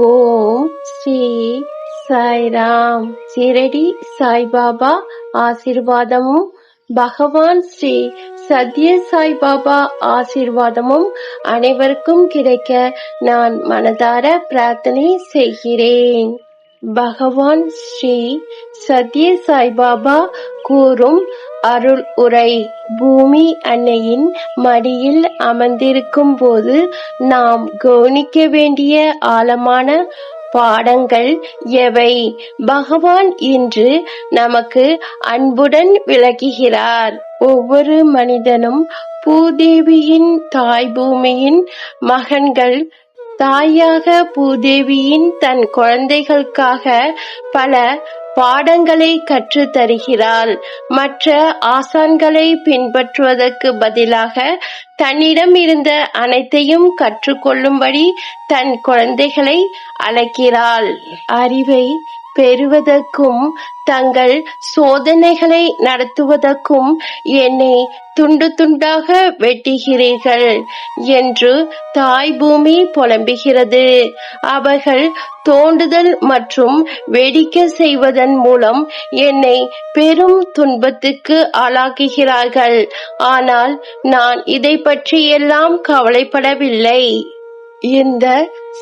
ஓம் ஸ்ரீ சாய்ராம் சிரடி சாய்பாபா ஆசிர்வாதமும். பகவான் ஸ்ரீ சத்ய சாய்பாபா ஆசிர்வாதமும் அனைவருக்கும் கிடைக்க நான் மனதார பிரார்த்தனை செய்கிறேன். பகவான் ஸ்ரீ சத்ய சாய்பாபா கூறும் அருள் உரை. பூமி அன்னையின் மடியில் அமர்ந்திருக்கும் போது நாம் கவனிக்க வேண்டிய ஆழமான பாடங்கள் எவை? பகவான் இன்று நமக்கு அன்புடன் விளக்குகிறார். ஒவ்வொரு மனிதனும் பூதேவியின் தாய் பூமியின் மகன்கள் தாயாக பூதேவியின் தன் குழந்தைகளுக்காக பல பாடங்களை கற்றுத் தருகிறாள் மற்ற ஆசான்களை பின்பற்றுவதற்கு பதிலாக தன்னிடம் இருந்த அனைத்தையும் கற்றுக்கொள்ளும்படி தன் குழந்தைகளை அழைக்கிறாள். அறிவை பெறுவதற்கும் தங்கள் சோதனைகளை நடத்துவதற்கும் என்னை துண்டு துண்டாக வெட்டுகிறீர்கள் என்று தாய் பூமி புலம்புகிறது. அவர்கள் தோண்டுதல் மற்றும் வெடிக்க செய்வதன் மூலம் என்னை பெரும் துன்பத்துக்கு ஆளாக்குகிறார்கள். ஆனால் நான் இதை பற்றி எல்லாம் கவலைப்படவில்லை. இந்த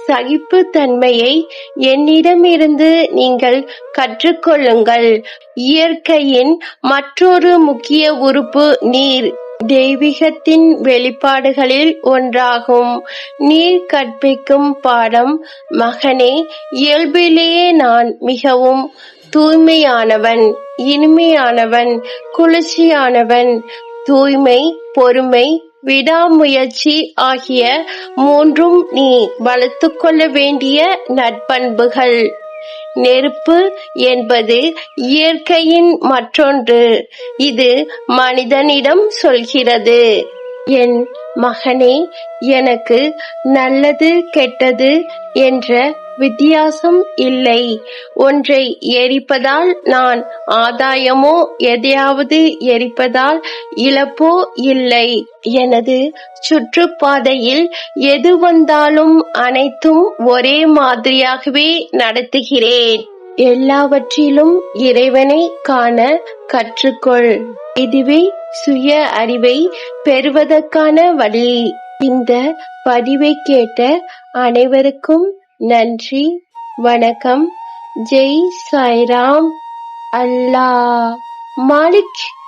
சகிப்பு தன்மையை என்னிடமிருந்து நீங்கள் கற்றுக்கொள்ளுங்கள். இயற்கையின் மற்றொரு முக்கிய உறுப்பு நீர். தெய்வீகத்தின் வெளிப்பாடுகளில் ஒன்றாகும். நீர் கற்பிக்கும் பாடம் மகனே இயல்பிலேயே நான் மிகவும் தூய்மையானவன் இனிமையானவன் குளிர்ச்சியானவன் தூய்மை பொறுமை விடாமுயற்சி ஆகிய மூன்றும் நீ வளர்த்து கொள்ள வேண்டிய நற்பண்புகள். நெருப்பு என்பது இயற்கையின் மற்றொன்று. இது மனிதனிடம் சொல்கிறது. என் மகனே எனக்கு நல்லது கெட்டது என்ற வித்தியாசம் இல்லை. ஒன்றை எரிப்பதால் நான் ஆதாயமோ எதையாவது எரிப்பதால் இழப்போ இல்லை. எனது சுற்றுப்பாதையில் எது வந்தாலும் அனைத்தும் ஒரே மாதிரியாகவே நடத்துகிறேன். எல்லாவற்றிலும் இறைவனை காண கற்றுக்கொள். இதுவே சுய அறிவை பெறுவதற்கான வழி. இந்த பதிவை கேட்ட அனைவருக்கும் நன்றி. வணக்கம். ஜெய் சாய்ராம். அல்லாஹ். மாலிக்.